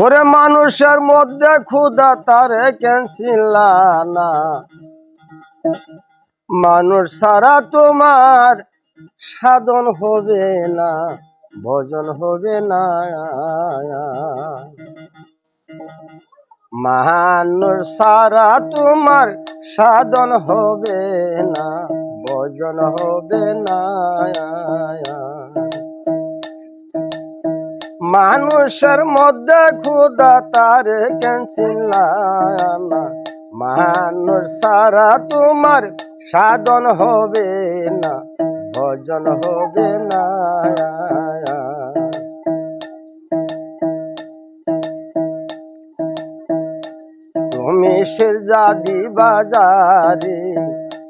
ওরে মানুষের মধ্যে ক্ষুদা তারে ক্যান্সিল না মানুষ সারা তোমার সাধন হবে না, ভজন হবে না। মানুষ সারা তোমার সাধন হবে না, ভজন হবে না। মানুষের মধ্যে ক্ষুদা তার ক্যান্সিল না? মানুষ সারা তোমার সাধন হবে না, ভজন হবে না। তুমি সে জাদি বাজারে,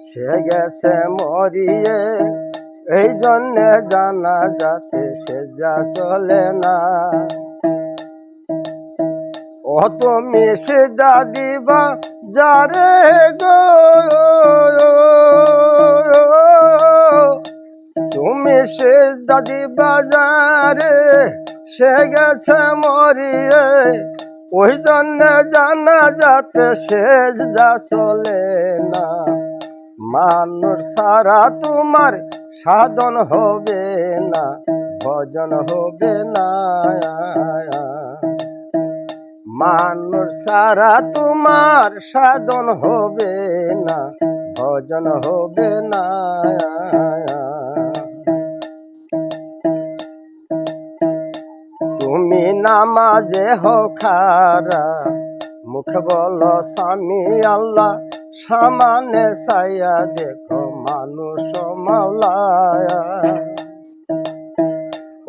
সে গেছে মরিয়ে এই জন্যে জানা যাতে সে যা চলে না। ও তুমি সে দাদি বা যারে গো। তুমি সে দাদি বাজারে সে গেছে মরিয়ে। ওই জন্য জানা যাতে শেষ যা চলে না। মানুষ সারা তোমার সাধন হবে না, ভজন হবে না। মানুষ সারা তোমার সাধন হবে না, ভজন হবে না। তুমি নামাজে হো খারা, মুখ বলো স্বামী আল্লাহ, সামানে সাইয়া দেখো মানুষ। মাওলায়া।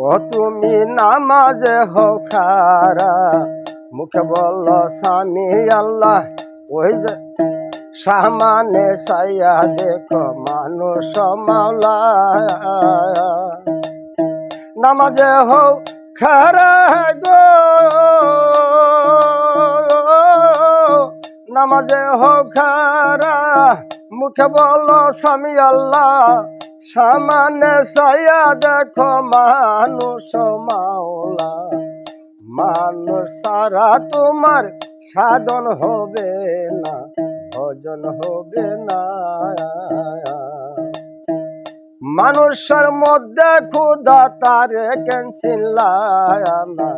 ও তুমি নামাজে হো খারা মুখে বলো স্বামী আল্লাহ, ওই যে সামানে সাইয়া দেখো মানুষ মাওলায়া। নামাজে হো খারা গো। নামাজে হো খারা মুখে বলো, স্বামী আল্লাহ, সামানে সায়া দেখো মানুষ মাওলা। মানুষ সারা তোমার সাধন হবে না, ভজন হবে না। মানুষের মধ্যে ক্ষুদা তারে ক্যান্সিল না।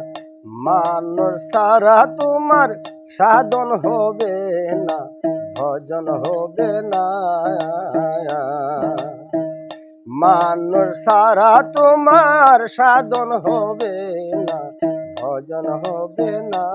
মানুষ সারা তোমার সাধন হবে না ভজন হবে না মানুষ সারা তোমার সাধন হবে না ভজন হবে না